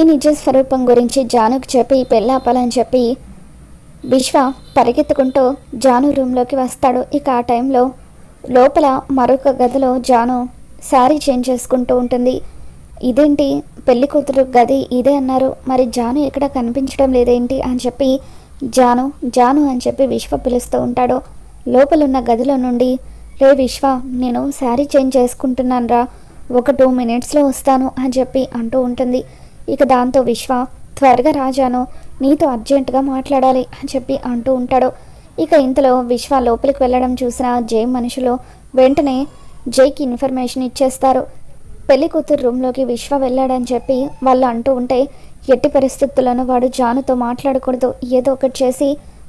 ఈ నిజ స్వరూపం గురించి జానుకు చెప్పి పెళ్ళాపాలని చెప్పి విశ్వ పరిగెత్తుకుంటూ జాను రూమ్లోకి వస్తాడు. ఇక ఆ టైంలో లోపల మరొక గదిలో జాను శారీ చేంజ్ చేసుకుంటూ ఉంటుంది. ఇదేంటి? పెళ్ళి కూతురు గది ఇదే అన్నారు. మరి జాను ఎక్కడ కనిపించడం లేదేంటి? అని చెప్పి జాను జాను అని చెప్పి విశ్వ పిలుస్తూ ఉంటాడు. లోపలున్న గదిలో నుండి రే విశ్వ నేను శారీ చేంజ్ చేసుకుంటున్నాను రా ఒక టూ మినిట్స్లో వస్తాను అని చెప్పి అంటూ ఉంటుంది. ఇక దాంతో విశ్వ త్వరగా రాజాను నీతో అర్జెంటుగా మాట్లాడాలి అని చెప్పి అంటూ ఉంటాడు. ఇక ఇంతలో విశ్వ లోపలికి వెళ్ళడం చూసిన జై మనుషులు వెంటనే జైకి ఇన్ఫర్మేషన్ ఇచ్చేస్తారు. పెళ్ళి కూతురు రూమ్లోకి విశ్వ వెళ్ళాడని చెప్పి వాళ్ళు అంటూ ఉంటే ఎట్టి పరిస్థితుల్లోనూ వాడు జానుతో మాట్లాడకూడదు. ఏదో ఒకటి చేసి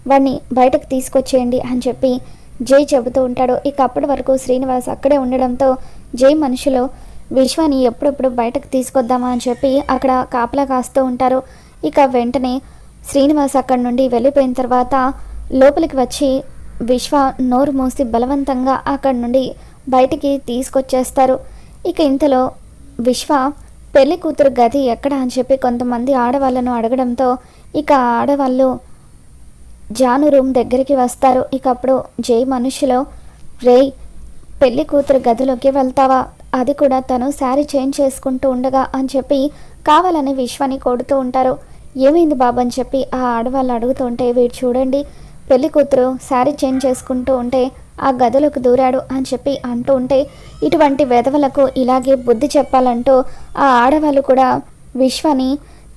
వాడిని బయటకు తీసుకొచ్చేయండి అని చెప్పి జై చెబుతూ ఉంటాడు. ఇక అప్పటి వరకు శ్రీనివాస్ అక్కడే ఉండడంతో జై మనుషులు విశ్వని ఎప్పుడెప్పుడు బయటకు తీసుకొద్దామా అని చెప్పి అక్కడ కాపలా కాస్తూ ఉంటారు. ఇక వెంటనే శ్రీనివాస్ అక్కడి నుండి వెళ్ళిపోయిన తర్వాత లోపలికి వచ్చి విశ్వ నోరు మూసి బలవంతంగా అక్కడి నుండి బయటికి తీసుకొచ్చేస్తారు. ఇక ఇంతలో విశ్వ పెళ్ళి కూతురు గది ఎక్కడ? అని చెప్పి కొంతమంది ఆడవాళ్ళను అడగడంతో ఇక ఆడవాళ్ళు జాను రూమ్ దగ్గరికి వస్తారు. ఇక అప్పుడు జై మనుషులు రేయ్ పెళ్ళి కూతురు గదిలోకి వెళ్తావా? అది కూడా తను శారీ చేంజ్ చేసుకుంటూ ఉండగా అని చెప్పి కావాలని విశ్వని కొడుతూ ఉంటారు. ఏమైంది బాబు అని చెప్పి ఆ ఆడవాళ్ళు అడుగుతుంటే వీడు చూడండి పెళ్ళి కూతురు శారీ చేంజ్ చేసుకుంటూ ఉంటే ఆ గదిలోకి దూరాడు అని చెప్పి అంటూ ఉంటే ఇటువంటి వెధవలకు ఇలాగే బుద్ధి చెప్పాలంటూ ఆ ఆడవాళ్ళు కూడా విశ్వని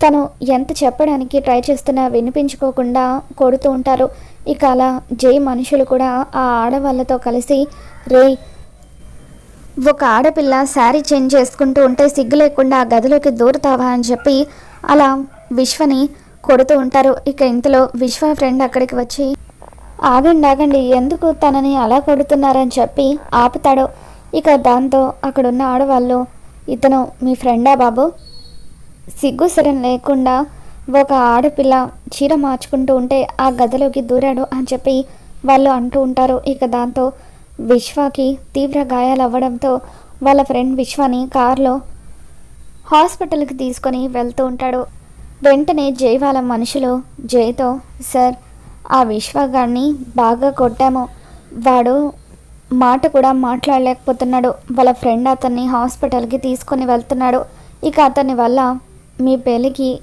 తను ఎంత చెప్పడానికి ట్రై చేస్తున్నా వినిపించుకోకుండా కొడుతూ ఉంటారు. ఇక అలా జై మనుషులు కూడా ఆ ఆడవాళ్ళతో కలిసి రే ఒక ఆడపిల్ల శారీ చేంజ్ చేసుకుంటూ ఉంటే సిగ్గు లేకుండా ఆ గదిలోకి దూరుతావా అని చెప్పి అలా విశ్వని కొడుతూ ఉంటారు. ఇక ఇంతలో విశ్వ ఫ్రెండ్ అక్కడికి వచ్చి ఆగండి ఆగండి ఎందుకు తనని అలా కొడుతున్నారని చెప్పి ఆపుతాడు. ఇక దాంతో అక్కడున్న ఆడవాళ్ళు ఇతను మీ ఫ్రెండా బాబు? సిగ్గు సరం లేకుండా ఒక ఆడపిల్ల చీర మార్చుకుంటూ ఉంటే ఆ గదిలోకి దూరాడు అని చెప్పి వాళ్ళు అంటూ ఉంటారు. ఇక దాంతో విశ్వకి తీవ్ర గాయాలవ్వడంతో వాళ్ళ ఫ్రెండ్ విశ్వని కారులో హాస్పిటల్కి తీసుకొని వెళ్తూ ఉంటాడు. వెంటనే జై వాళ్ళ మనుషులు జైతో సార్ ఆ విశ్వగాడిని బాగా కొట్టాము. వాడు మాట కూడా మాట్లాడలేకపోతున్నాడు. వాళ్ళ ఫ్రెండ్ అతన్ని హాస్పిటల్కి తీసుకొని వెళ్తున్నాడు. ఇక అతని వల్ల మీ పెళ్ళికి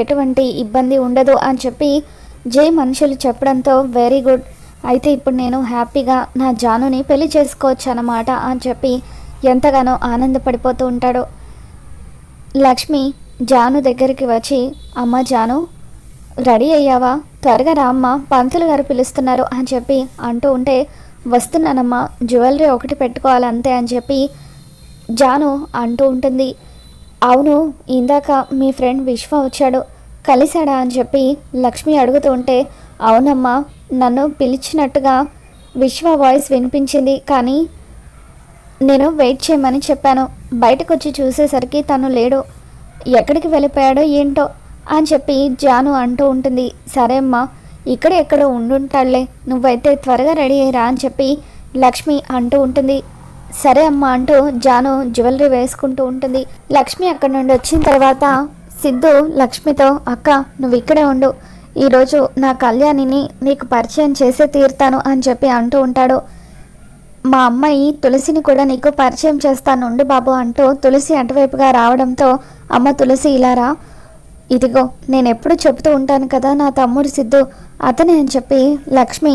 ఎటువంటి ఇబ్బంది ఉండదు అని చెప్పి జై మనుషులు చెప్పడంతో వెరీ గుడ్. అయితే ఇప్పుడు నేను హ్యాపీగా నా జానుని పెళ్ళి చేసుకోవచ్చు అన్నమాట అని చెప్పి ఎంతగానో ఆనందపడిపోతూ ఉంటాడు. లక్ష్మి జాను దగ్గరికి వచ్చి అమ్మ జాను రెడీ అయ్యావా? త్వరగా రా అమ్మ పంతులు గారు పిలుస్తున్నారు అని చెప్పి అంటూ ఉంటే వస్తున్నానమ్మా జ్యువెలరీ ఒకటి పెట్టుకోవాలి అంతే అని చెప్పి జాను అంటూ ఉంటుంది. అవును ఇందాక మీ ఫ్రెండ్ విశ్వ వచ్చాడు కలిశాడా? అని చెప్పి లక్ష్మి అడుగుతూ ఉంటే అవునమ్మా నన్ను పిలిచినట్టుగా విశ్వ వాయిస్ వినిపించింది కానీ నేను వెయిట్ చేయమని చెప్పాను. బయటకు వచ్చి చూసేసరికి తను లేడు. ఎక్కడికి వెళ్ళిపోయాడో ఏంటో అని చెప్పి జాను అంటూ ఉంటుంది. సరే అమ్మా ఇక్కడ ఎక్కడో ఉండుంటాడులే. నువ్వైతే త్వరగా రెడీ అయ్యిరా అని చెప్పి లక్ష్మి అంటూ ఉంటుంది. సరే అమ్మా అంటూ జాను జ్యువెలరీ వేసుకుంటూ ఉంటుంది. లక్ష్మి అక్కడి నుండి వచ్చిన తర్వాత సిద్ధు లక్ష్మితో అక్క నువ్వు ఇక్కడే ఉండు. ఈరోజు నా కళ్యాణిని నీకు పరిచయం చేసే తీరుతాను అని చెప్పి అంటూ ఉంటాడు. మా అమ్మాయి తులసిని కూడా నీకు పరిచయం చేస్తాను ఉండు బాబు అంటూ తులసి అటువైపుగా రావడంతో అమ్మ తులసి ఇలారా ఇదిగో నేను ఎప్పుడు చెబుతూ ఉంటాను కదా నా తమ్ముడు సిద్ధు. అతనే అని చెప్పి లక్ష్మి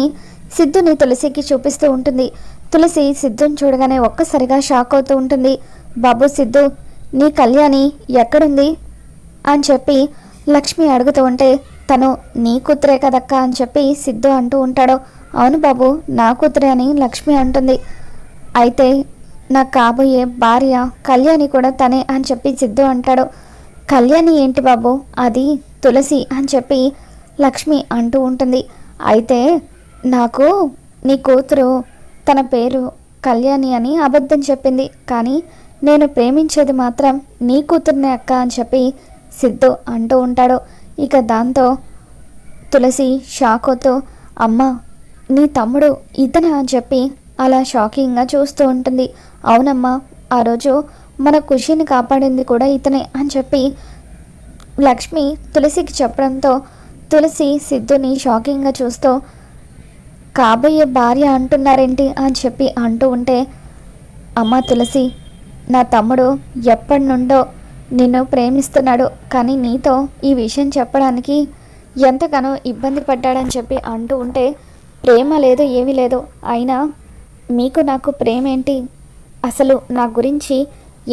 సిద్ధుని తులసికి చూపిస్తూ ఉంటుంది. తులసి సిద్ధుని చూడగానే ఒక్కసారిగా షాక్ అవుతూ ఉంటుంది. బాబు సిద్ధు నీ కళ్యాణి ఎక్కడుంది? అని చెప్పి లక్ష్మి అడుగుతూ ఉంటే తను నీ కూతురే కదక్క అని చెప్పి సిద్ధు అంటూ ఉంటాడు. అవును బాబు నా కూతురే అని లక్ష్మి అంటుంది. అయితే నాకు కాబోయే భార్య కళ్యాణి కూడా తనే అని చెప్పి సిద్ధు అంటాడు. కళ్యాణి ఏంటి బాబు? అది తులసి అని చెప్పి లక్ష్మి అంటూ ఉంటుంది. అయితే నాకు నీ కూతురు తన పేరు కళ్యాణి అని అబద్ధం చెప్పింది. కానీ నేను ప్రేమించేది మాత్రం నీ కూతుర్నే అక్క అని చెప్పి సిద్ధు అంటూ ఉంటాడు. ఇక దాంతో తులసి షాకోతో అమ్మ నీ తమ్ముడు ఇతను అని చెప్పి అలా షాకింగ్గా చూస్తూ ఉంటుంది. అవునమ్మా ఆ రోజు మన ఖుషిని కాపాడింది కూడా ఇతనే అని చెప్పి లక్ష్మి తులసికి చెప్పడంతో తులసి సిద్ధుని షాకింగ్గా చూస్తూ కాబోయే భార్య అంటున్నారేంటి అని చెప్పి అంటూ ఉంటే అమ్మ తులసి నా తమ్ముడు ఎప్పటి నుండో నిన్ను ప్రేమిస్తున్నాడు. కానీ నీతో ఈ విషయం చెప్పడానికి ఎంతగానో ఇబ్బంది పడ్డాడని చెప్పి అంటూ ఉంటే ప్రేమ లేదు ఏమీ లేదు. అయినా మీకు నాకు ప్రేమ ఏంటి అసలు నా గురించి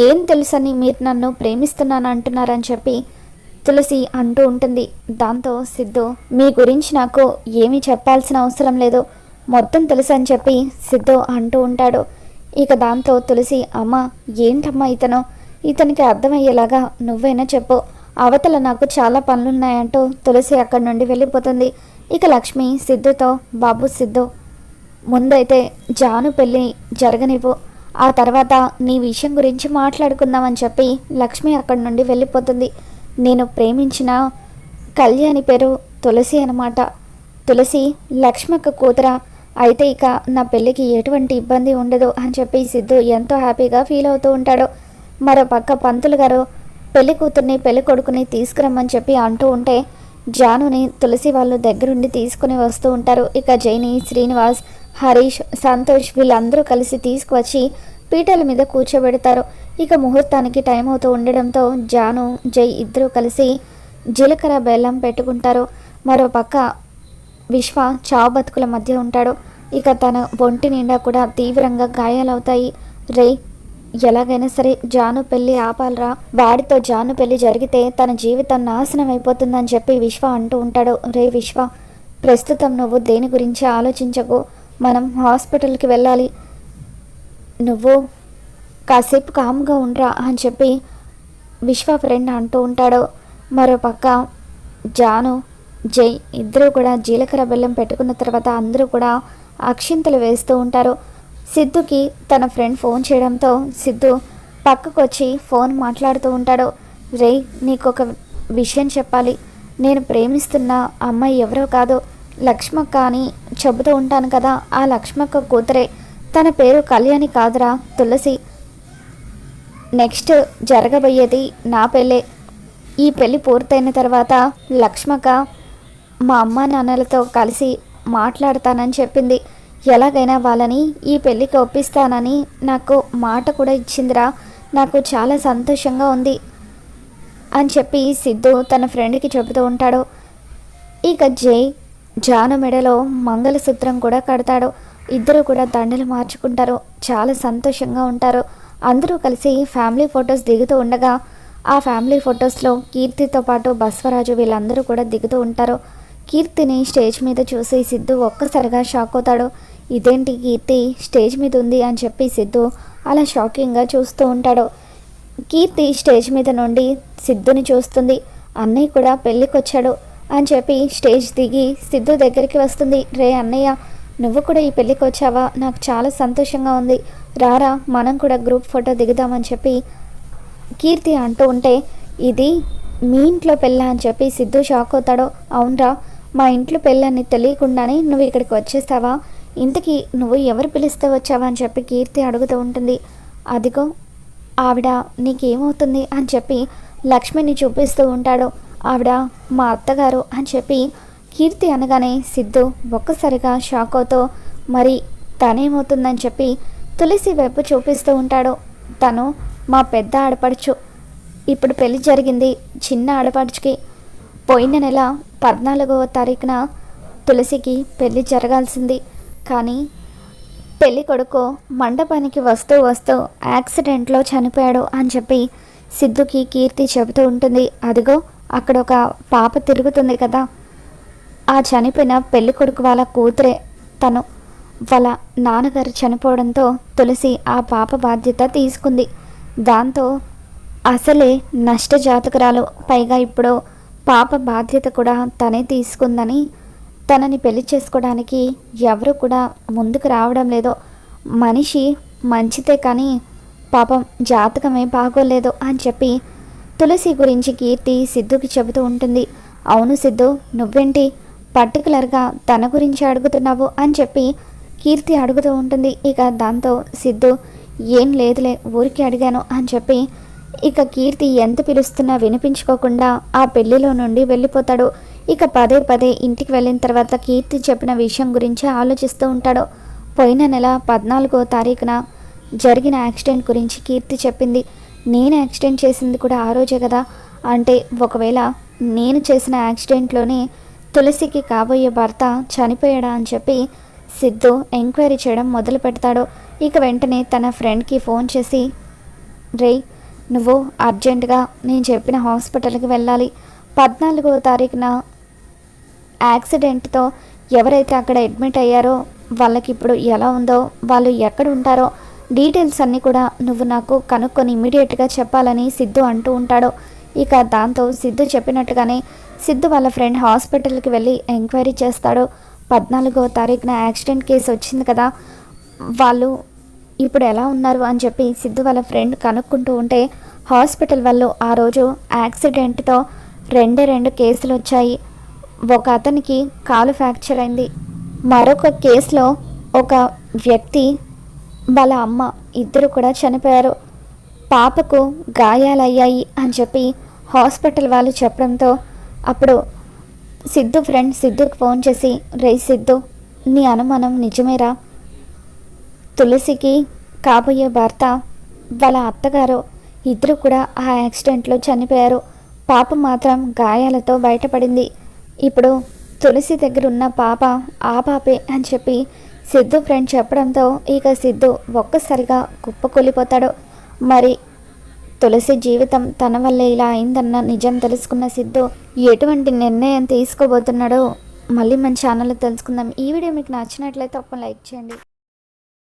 ఏం తెలుసని మీరు నన్ను ప్రేమిస్తున్నాను అంటున్నారని చెప్పి తులసి అంటూ ఉంటుంది. దాంతో సిద్ధు మీ గురించి నాకు ఏమీ చెప్పాల్సిన అవసరం లేదు. మొత్తం తెలుసు అని చెప్పి సిద్ధు అంటూ ఉంటాడు. ఇక దాంతో తులసి అమ్మ ఏంటమ్మా ఇతను? ఇతనికి అర్థమయ్యేలాగా నువ్వైనా చెప్పు. అవతల నాకు చాలా పనులున్నాయంటూ తులసి అక్కడి నుండి వెళ్ళిపోతుంది. ఇక లక్ష్మి సిద్ధుతో బాబు సిద్ధు ముందైతే జాను పెళ్ళి జరగనివ్వు. ఆ తర్వాత నీ విషయం గురించి మాట్లాడుకుందామని చెప్పి లక్ష్మి అక్కడి నుండి వెళ్ళిపోతుంది. నేను ప్రేమించిన కళ్యాణి పేరు తులసి అనమాట తులసి లక్ష్మక్క కూతుర. అయితే ఇక నా పెళ్ళికి ఎటువంటి ఇబ్బంది ఉండదు అని చెప్పి సిద్ధు ఎంతో హ్యాపీగా ఫీల్ అవుతూ ఉంటాడు. మరో పక్క పంతులు గారు పెళ్ళి కూతుర్ని పెళ్ళి కొడుకుని తీసుకురమ్మని చెప్పి అంటూ ఉంటే జానుని తులసి వాళ్ళు దగ్గరుండి తీసుకుని వస్తూ ఉంటారు. ఇక జైని శ్రీనివాస్ హరీష్ సంతోష్ వీళ్ళందరూ కలిసి తీసుకువచ్చి పీటల మీద కూర్చోబెడతారు. ఇక ముహూర్తానికి టైం అవుతూ ఉండడంతో జాను జై ఇద్దరూ కలిసి జీలకర్ర బెల్లం పెట్టుకుంటారు. మరో పక్క విశ్వ చావు బతుకుల మధ్య ఉంటాడు. ఇక తన ఒంటి నిండా కూడా తీవ్రంగా గాయాలవుతాయి. రే ఎలాగైనా సరే జాను పెళ్ళి ఆపాలరా. వాడితో జాను పెళ్ళి జరిగితే తన జీవితం నాశనం అయిపోతుందని చెప్పి విశ్వ అంటూ ఉంటాడు. రే విశ్వ ప్రస్తుతం నువ్వు దేని గురించి ఆలోచించకు? మనం హాస్పిటల్కి వెళ్ళాలి. నువ్వు కాసేపు కామ్గా ఉండరా అని చెప్పి విశ్వ ఫ్రెండ్ అంటూ ఉంటాడు. మరోపక్క జాను జై ఇద్దరూ కూడా జీలకర్ర బెల్లం పెట్టుకున్న తర్వాత అందరూ కూడా అక్షింతలు వేస్తూ ఉంటారు. సిద్ధుకి తన ఫ్రెండ్ ఫోన్ చేయడంతో సిద్ధు పక్కకు వచ్చి ఫోన్ మాట్లాడుతూ ఉంటాడు. రే నీకు ఒక విషయం చెప్పాలి. నేను ప్రేమిస్తున్న అమ్మాయి ఎవరో కాదు. లక్ష్మక్క అని చెబుతూ ఉంటాను కదా ఆ లక్ష్మక్క కూతురే. తన పేరు కళ్యాణి కాదురా తులసి. నెక్స్ట్ జరగబోయేది నా పెళ్ళే. ఈ పెళ్ళి పూర్తయిన తర్వాత లక్ష్మక్క మా అమ్మ నాన్నలతో కలిసి మాట్లాడతానని చెప్పింది. ఎలాగైనా వాళ్ళని ఈ పెళ్ళికి ఒప్పిస్తానని నాకు మాట కూడా ఇచ్చిందిరా. నాకు చాలా సంతోషంగా ఉంది అని చెప్పి సిద్ధు తన ఫ్రెండ్కి చెబుతూ ఉంటాడు. ఇక జై జాను మెడలో మంగళసూత్రం కూడా కడతాడు. ఇద్దరు కూడా దండలు మార్చుకుంటారు. చాలా సంతోషంగా ఉంటారు. అందరూ కలిసి ఫ్యామిలీ ఫొటోస్ దిగుతూ ఉండగా ఆ ఫ్యామిలీ ఫొటోస్లో కీర్తితో పాటు బస్వరాజు వీళ్ళందరూ కూడా దిగుతూ ఉంటారు. కీర్తిని స్టేజ్ మీద చూసి సిద్ధు ఒక్కసారిగా షాక్ అవుతాడు. ఇదేంటి కీర్తి? స్టేజ్ మీద ఉంది అని చెప్పి సిద్ధు అలా షాకింగ్గా చూస్తూ ఉంటాడు. కీర్తి స్టేజ్ మీద నుండి సిద్ధుని చూస్తుంది. అన్నయ్య కూడా పెళ్ళికొచ్చాడు అని చెప్పి స్టేజ్ దిగి సిద్ధు దగ్గరికి వస్తుంది. రే అన్నయ్య నువ్వు కూడా ఈ పెళ్ళికి వచ్చావా నాకు చాలా సంతోషంగా ఉంది. రారా మనం కూడా గ్రూప్ ఫోటో దిగుదామని చెప్పి కీర్తి అంటూ ఉంటే ఇది మీ ఇంట్లో పెళ్ళ? అని చెప్పి సిద్ధు షాక్ అవుతాడు. అవునరా మా ఇంట్లో పెళ్ళని తెలియకుండానే నువ్వు ఇక్కడికి వచ్చేస్తావా? ఇంతకీ నువ్వు ఎవరు పిలిస్తే వచ్చావా అని చెప్పి కీర్తి అడుగుతూ ఉంటుంది. అదిగో ఆవిడ నీకేమవుతుంది అని చెప్పి లక్ష్మిని చూపిస్తూ ఉంటాడు. ఆవిడ మా అత్తగారు అని చెప్పి కీర్తి అనగానే సిద్ధు ఒక్కసారిగా షాక్ అవుతూ మరి తనేమవుతుందని చెప్పి తులసి వైపు చూపిస్తూ ఉంటాడు. తను మా పెద్ద ఆడపడుచు. ఇప్పుడు పెళ్ళి జరిగింది చిన్న ఆడపడుచుకి. పోయిన నెల పద్నాలుగవ తారీఖున తులసికి పెళ్ళి జరగాల్సింది. కానీ పెళ్ళి కొడుకు మండపానికి వస్తూ వస్తూ యాక్సిడెంట్లో చనిపోయాడు అని చెప్పి సిద్ధుకి కీర్తి చెబుతూ ఉంటుంది. అదిగో అక్కడ ఒక పాప తిరుగుతుంది కదా. ఆ చనిపోయిన పెళ్ళి కొడుకు వాళ్ళ కూతురే. తను వాళ్ళ నాన్నగారు చనిపోవడంతో తులసి ఆ పాప బాధ్యత తీసుకుంది. దాంతో అసలే నష్టజాతకురాలు. పైగా ఇప్పుడు పాప బాధ్యత కూడా తనే తీసుకుందని తనని పెళ్ళి చేసుకోవడానికి ఎవరు కూడా ముందుకు రావడం లేదో. మనిషి మంచితే కానీ పాపం జాతకమే బాగోలేదు అని చెప్పి తులసి గురించి కీర్తి సిద్ధుకి చెబుతూ ఉంటుంది. అవును సిద్ధు నువ్వేంటి పర్టికులర్గా తన గురించి అడుగుతున్నావు అని చెప్పి కీర్తి అడుగుతూ ఉంటుంది. ఇక దాంతో సిద్ధు ఏం లేదులే ఊరికి అడిగాను అని చెప్పి ఇక కీర్తి ఎంత పిలుస్తున్నా వినిపించుకోకుండా ఆ పెళ్ళిలో నుండి వెళ్ళిపోతాడు. ఇక పదే పదే ఇంటికి వెళ్ళిన తర్వాత కీర్తి చెప్పిన విషయం గురించి ఆలోచిస్తూ ఉంటాడు. పోయిన నెల పద్నాలుగో తారీఖున జరిగిన యాక్సిడెంట్ గురించి కీర్తి చెప్పింది. నేను యాక్సిడెంట్ చేసింది కూడా ఆ రోజే కదా. అంటే ఒకవేళ నేను చేసిన యాక్సిడెంట్లోనే తులసికి కాబోయే భర్త చనిపోయాడా అని చెప్పి సిద్ధు ఎంక్వైరీ చేయడం మొదలు పెడతాడు. ఇక వెంటనే తన ఫ్రెండ్కి ఫోన్ చేసి రే నువ్వు అర్జెంటుగా నేను చెప్పిన హాస్పిటల్కి వెళ్ళాలి. పద్నాలుగో తారీఖున యాక్సిడెంట్తో ఎవరైతే అక్కడ అడ్మిట్ అయ్యారో వాళ్ళకి ఇప్పుడు ఎలా ఉందో వాళ్ళు ఎక్కడ ఉంటారో డీటెయిల్స్ అన్నీ కూడా నువ్వు నాకు కనుక్కొని ఇమీడియట్గా చెప్పాలని సిద్ధు అంటూ ఉంటాడు. ఇక దాంతో సిద్ధు చెప్పినట్టుగానే సిద్ధు వాళ్ళ ఫ్రెండ్ హాస్పిటల్కి వెళ్ళి ఎంక్వైరీ చేస్తాడు. పద్నాలుగో తారీఖున యాక్సిడెంట్ కేసు వచ్చింది కదా వాళ్ళు ఇప్పుడు ఎలా ఉన్నారు అని చెప్పి సిద్ధు వాళ్ళ ఫ్రెండ్ కనుక్కుంటూ ఉంటే హాస్పిటల్ వాళ్ళు ఆ రోజు యాక్సిడెంట్తో రెండే రెండు కేసులు వచ్చాయి. ఒక అతనికి కాలు ఫ్రాక్చర్ అయింది. మరొక కేసులో ఒక వ్యక్తి వాళ్ళ అమ్మ ఇద్దరు కూడా చనిపోయారు. పాపకు గాయాలయ్యాయి అని చెప్పి హాస్పిటల్ వాళ్ళు చెప్పడంతో అప్పుడు సిద్ధు ఫ్రెండ్ సిద్ధుకు ఫోన్ చేసి రే సిద్ధు నీ అనుమానం నిజమేరా? తులసికి కాబోయే భర్త వాళ్ళ అత్తగారు ఇద్దరు కూడా ఆ యాక్సిడెంట్లో చనిపోయారు. పాప మాత్రం గాయాలతో బయటపడింది. ఇప్పుడు తులసి దగ్గర ఉన్న పాప ఆ పాపే అని చెప్పి సిద్ధు ఫ్రెండ్ చెప్పడంతో ఇక సిద్ధు ఒక్కసారిగా కుప్పకూలిపోతాడు. మరి తులసి జీవితం తన వల్లే ఇలా అయిందన్న నిజం తెలుసుకున్న సిద్ధు ఎటువంటి నిర్ణయం తీసుకోబోతున్నాడో మళ్ళీ మన ఛానల్లో తెలుసుకుందాం. ఈ వీడియో మీకు నచ్చినట్లయితే ఒక లైక్ చేయండి.